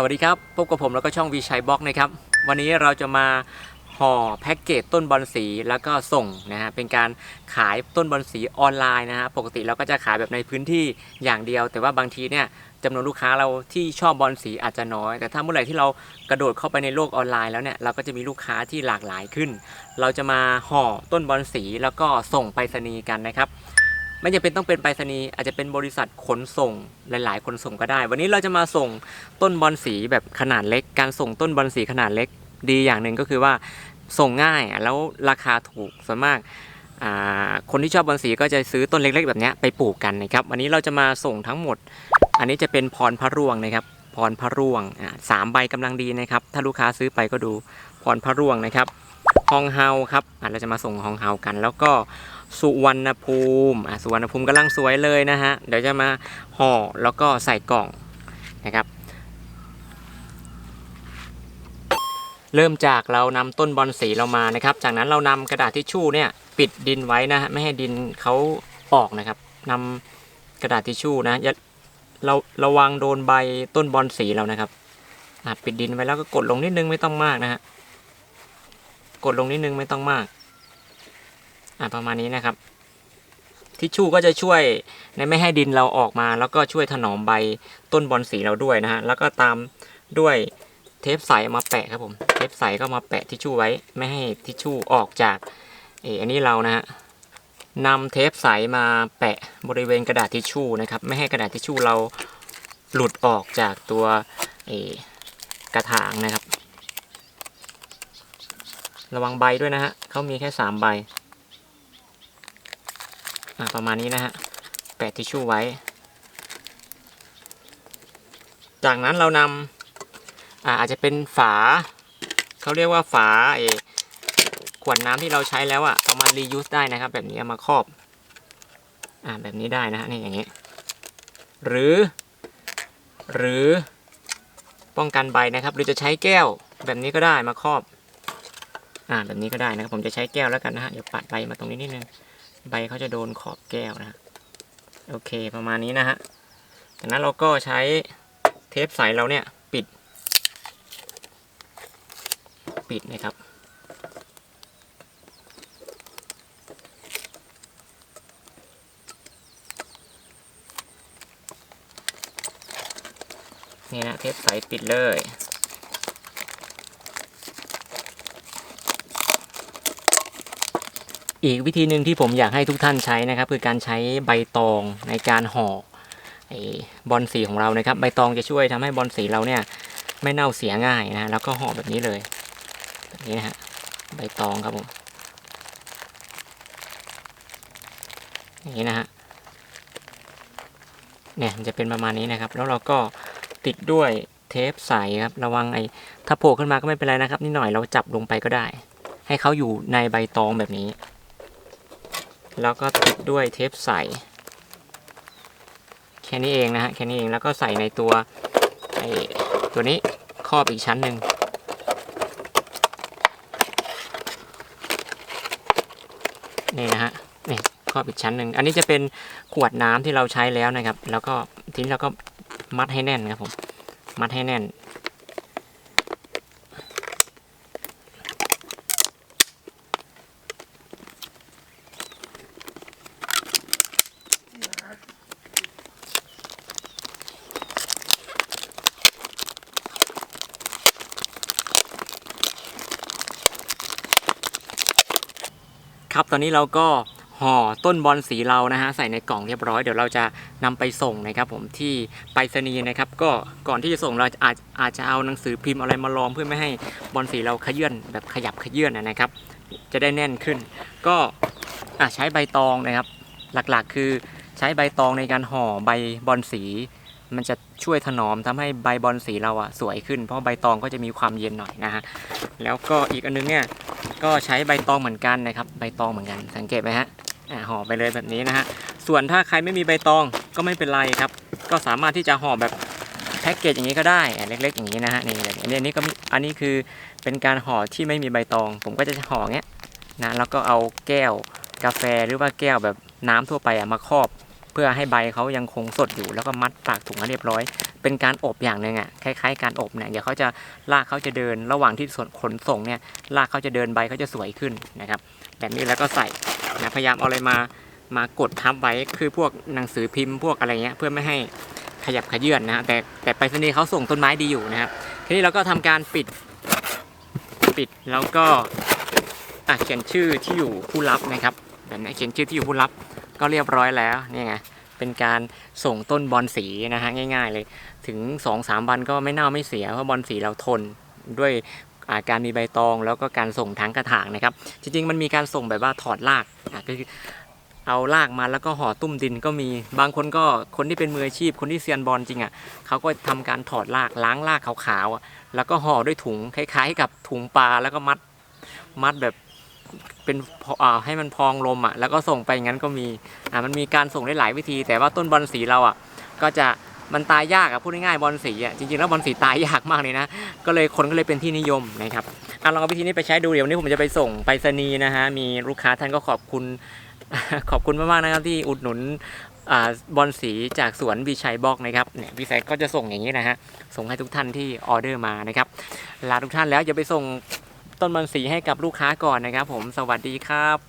สวัสดีครับ พบกับผมแล้วก็ช่องวีชัยบล็อกนะครับ วันนี้เราจะมาห่อแพ็กเกจต้นบอลสีแล้วก็ส่งนะฮะเป็นการขายต้นบอลสีออนไลน์นะฮะปกติเราก็จะขายแบบในพื้นที่อย่างเดียว แต่ว่าบางทีเนี่ยจำนวนลูกค้าเราที่ชอบบอลสีอาจจะน้อย แต่ถ้าเมื่อไหร่ที่เรากระโดดเข้าไปในโลกออนไลน์แล้วเนี่ยเราก็จะมีลูกค้าที่หลากหลายขึ้น เราจะมาห่อต้นบอลสีแล้วก็ส่งไปรษณีย์กันนะครับ ไม่จำเป็นต้องเป็นไปรษณีย์อาจจะเป็นบริษัทขนส่งหลายๆคนส่งก็ได้ วันนี้เราจะมาส่งต้นบอลสีแบบขนาดเล็ก การส่งต้นบอลสีขนาดเล็กดีอย่างหนึ่งก็คือว่าส่งง่ายแล้วราคาถูกส่วนมากคนที่ชอบบอลสีก็จะซื้อต้นเล็ก ๆ แบบนี้ไปปลูกกันนะครับวันนี้เราจะมาส่งทั้งหมด อันนี้จะเป็นพรพระร่วงนะครับพรพระร่วงสามใบกำลังดีนะครับ ถ้าลูกค้าซื้อไปก็ดูพรพระร่วงนะครับฮองเฮาครับเราจะมาส่งฮองเฮากัน แล้วก็ สุวรรณภูมิอะสุวรรณภูมิกำลังสวยเลยนะฮะ เดี๋ยวจะมาห่อแล้วก็ใส่กล่องนะครับ เริ่มจากเรานำต้นบอลสีเรามานะครับ จากนั้นเรานำกระดาษทิชชู่เนี่ยปิดดินไว้นะฮะไม่ให้ดินเขาออกนะครับนำกระดาษทิชชู่นะอย่าเราระวังโดนใบต้นบอลสีเรานะครับอะปิดดินไว้แล้วก็กดลงนิดนึงไม่ต้องมากนะฮะกดลงนิดนึงไม่ต้องมาก อะประมาณนี้นะครับ ทิชชู่ก็จะช่วยในไม่ให้ดินเราออกมา แล้วก็ช่วยถนอมใบต้นบอลสีเราด้วยนะฮะแล้วก็ตามด้วยเทปใสมาแปะครับผมเทปใสก็มาแปะทิชชู่ไว้ไม่ให้ทิชชู่ออกจากเอออันนี้เรานะฮะนำเทปใสมาแปะบริเวณกระดาษทิชชู่นะครับ ไม่ให้กระดาษทิชชู่เราหลุดออกจากตัวเอกระถางนะครับ ระวังใบด้วยนะฮะเขามีแค่สามใบ ประมาณนี้นะฮะแปะทิชชู่ไว้ จากนั้นเรานำอาอาจจะเป็นฝา เขาเรียกว่าฝาไอ้ขวดน้ำที่เราใช้แล้วอะเอามา reuse ได้นะครับ แบบนี้เอามาครอบอ่าแบบนี้ได้นะฮะนี่อย่างนี้ หรือ หรือป้องกันใบนะครับ หรือจะใช้แก้วแบบนี้ก็ได้มาครอบ อ่าแบบนี้ก็ได้นะครับ ผมจะใช้แก้วแล้วกันนะฮะเดี๋ยวปัดใบมาตรงนี้นิดนึง ใบเขาจะโดนขอบแก้วนะโอเคประมาณนี้นะฮะจากนั้นเราก็ใช้เทปใสเราเนี่ยปิด ปิดนะครับ นี่นะเทปใสปิดเลย อีกวิธีหนึ่งที่ผมอยากให้ทุกท่านใช้นะครับ คือการใช้ใบตองในการห่อไอ้บอลสีของเรานะครับ ใบตองจะช่วยทำให้บอลสีเราเนี่ยไม่เน่าเสียง่ายนะแล้วก็ห่อแบบนี้เลยแบบนี้นะฮะใบตองครับผมอย่างนี้นะฮะเนี่ยมันจะเป็นประมาณนี้นะครับ แล้วเราก็ติดด้วยเทปใสครับระวังไอ้ถ้าโผล่ขึ้นมาก็ไม่เป็นไรนะครับนิดหน่อยเราจับลงไปก็ได้ ให้เขาอยู่ในใบตองแบบนี้ แล้วก็ติดด้วยเทปใส แค่นี้เองนะฮะ แค่นี้เอง แล้วก็ใส่ในตัวไอ้ตัวนี้ครอบอีกชั้นหนึ่ง นี่นะฮะ นี่ครอบอีกชั้นหนึ่ง อันนี้จะเป็นขวดน้ำที่เราใช้แล้วนะครับ แล้วก็ทีนี้เราก็มัดให้แน่นครับผม มัดให้แน่น ครับ ตอนนี้เราก็ห่อต้นบอลสีเรานะฮะใส่ในกล่องเรียบร้อยเดี๋ยวเราจะนำไปส่งนะครับ ผมที่ไปรษณีย์นะครับ ก็ก่อนที่จะส่งเราอาจอาจจะเอาหนังสือพิมพ์อะไรมารองเพื่อไม่ให้บอลสีเราขยื่นแบบขยับขยื่นนะครับ จะได้แน่นขึ้น ก็ใช้ใบตองนะครับ หลักๆ คือใช้ใบตองในการห่อใบบอลสี มันจะช่วยถนอมทำให้ใบบอลสีเราอะสวยขึ้น เพราะใบตองก็จะมีความเย็นหน่อยนะฮะแล้วก็อีกอันนึงเนี่ย ก็ใช้ใบตองเหมือนกันนะครับ ใบตองเหมือนกัน สังเกตไหมฮะอ่าห่อไปเลยแบบนี้นะฮะ ส่วนถ้าใครไม่มีใบตองก็ไม่เป็นไรครับ ก็สามารถที่จะห่อแบบแพ็กเกจอย่างนี้ก็ได้เล็ก ๆ อย่างนี้นะฮะนี่แบบนี้อันนี้ก็มีอันนี้คือเป็นการห่อที่ไม่มีใบตอง ผมก็จะห่อเงี้ยนะแล้วก็เอาแก้วกาแฟหรือว่าแก้วแบบน้ำทั่วไปอะมาครอบ เพื่อให้ใบเขายังคงสดอยู่แล้วก็มัดปากถุงให้เรียบร้อย เป็นการอบอย่างหนึ่งอะคล้ายๆ การอบเนี่ยเดี๋ยวเขาจะรากเขาจะเดินระหว่างที่ส่วนขนส่งเนี่ยรากเขาจะเดินใบเขาจะสวยขึ้นนะครับแบบนี้แล้วก็ใส่นะพยายามเอาอะไรมามากดทับไว้คือพวกหนังสือพิมพ์พวกอะไรเงี้ยเพื่อไม่ให้ขยับขยื่นนะฮะแต่แต่ไปรษณีย์เขาส่งต้นไม้ดีอยู่นะครับทีนี้เราก็ทำการปิดปิดแล้วก็เขียนชื่อที่อยู่ผู้รับนะครับแบบนี้เขียนชื่อที่อยู่ผู้รับก็เรียบร้อยแล้วนี่ไง เป็นการส่งต้นบอลสีนะฮะง่าย ๆ เลยถึง 2-3 วันก็ไม่เน่าไม่เสีย เพราะบอลสีเราทนด้วยอาการมีใบตองแล้วก็การส่งทั้งกระถางนะครับ จริงๆ มันมีการส่งแบบว่าถอดรากก็คือเอารากมาแล้วก็ห่อตุ้มดินก็มีบางคนก็คนที่เป็นมืออาชีพ คนที่เซียนบอลจริงอะเขาก็ทำการถอดรากล้างรากขาวๆอะแล้วก็ห่อด้วยถุงคล้าย ๆ กับถุงปลาแล้วก็มัดมัดแบบ เป็นพออ่าให้มันพองลมอะแล้วก็ส่งไปงั้นก็มีอ่ามันมีการส่งได้หลายวิธี แต่ว่าต้นบอลสีเราอะก็จะมันตายยากอะพูดง่ายๆบอลสีอะจริงๆแล้วบอลสีตายยากมากเลยนะก็เลยคนก็เลยเป็นที่นิยมนะครับอะลองเอาวิธีนี้ไปใช้ดูเดี๋ยววันนี้ผมจะไปส่งไปรษณีย์นะฮะมีลูกค้าท่านก็ขอบคุณขอบคุณมากๆนะครับที่อุดหนุนอ่าบอลสีจากสวนวิชัยบอกนะครับเนี่ยวิชัยก็จะส่งอย่างนี้นะฮะส่งให้ทุกท่านที่ออเดอร์มานะครับลาทุกท่านแล้วอย่าไปส่ง ต้นบอลสีให้กับลูกค้าก่อนนะครับ ผมสวัสดีครับ